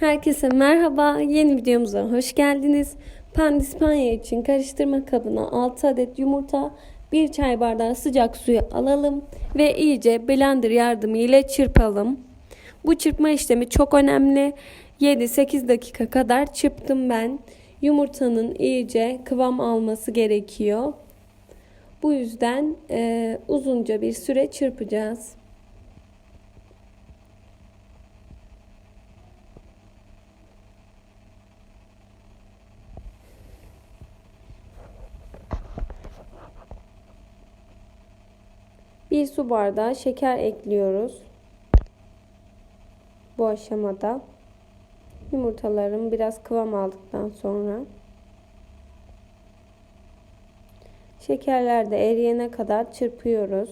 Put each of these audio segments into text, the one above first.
Herkese merhaba. Yeni videomuza hoş geldiniz. Pandispanya için karıştırma kabına 6 adet yumurta, 1 çay bardağı sıcak suyu alalım ve iyice blender yardımı ile çırpalım. Bu çırpma işlemi çok önemli. 7-8 dakika kadar çırptım ben. Yumurtanın iyice kıvam alması gerekiyor. Bu yüzden e, uzunca bir süre çırpacağız. Bir su bardağı şeker ekliyoruz. Bu aşamada yumurtalarım biraz kıvam aldıktan sonra şekerler de eriyene kadar çırpıyoruz.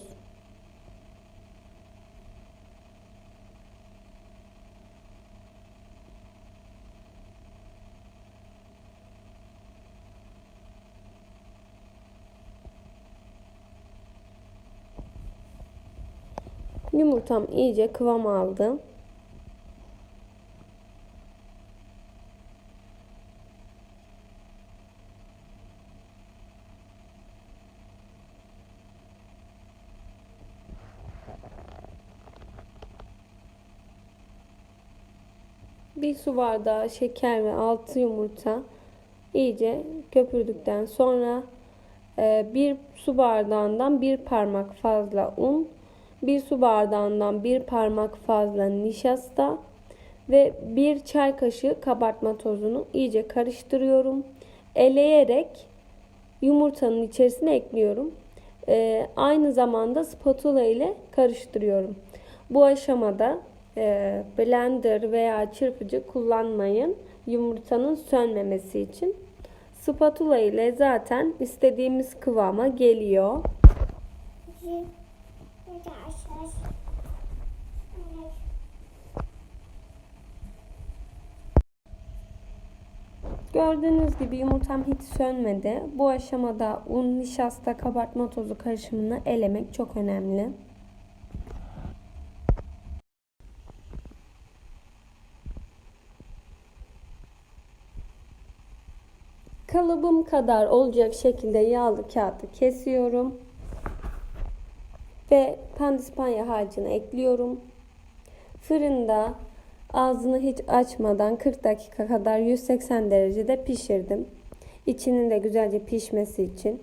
Yumurtam iyice kıvam aldı. Bir su bardağı şeker ve 6 yumurta iyice köpürdükten sonra e, bir su bardağından bir parmak fazla un, bir su bardağından bir parmak fazla nişasta ve bir çay kaşığı kabartma tozunu iyice karıştırıyorum. Eleyerek yumurtanın içerisine ekliyorum. E, aynı zamanda spatula ile karıştırıyorum. Bu aşamada e, blender veya çırpıcı kullanmayın. Yumurtanın sönmemesi için. Spatula ile zaten istediğimiz kıvama geliyor. Gördüğünüz gibi yumurtam hiç sönmedi. Bu aşamada un, nişasta, kabartma tozu karışımını elemek çok önemli. Kalıbım kadar olacak şekilde yağlı kağıdı kesiyorum. Ve pandispanya harcını ekliyorum. Fırında ağzını hiç açmadan 40 dakika kadar 180 derecede pişirdim. İçinin de güzelce pişmesi için.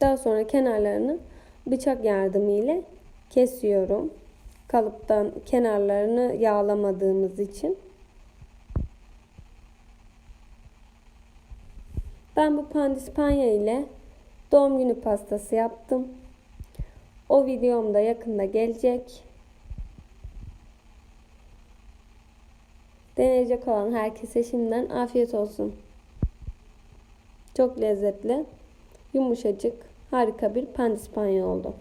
Daha sonra kenarlarını bıçak yardımıyla kesiyorum. Kalıptan kenarlarını yağlamadığımız için. Ben bu pandispanya ile doğum günü pastası yaptım. O videom da yakında gelecek. Deneyecek olan herkese şimdiden afiyet olsun. Çok lezzetli, yumuşacık, harika bir pandispanya oldu.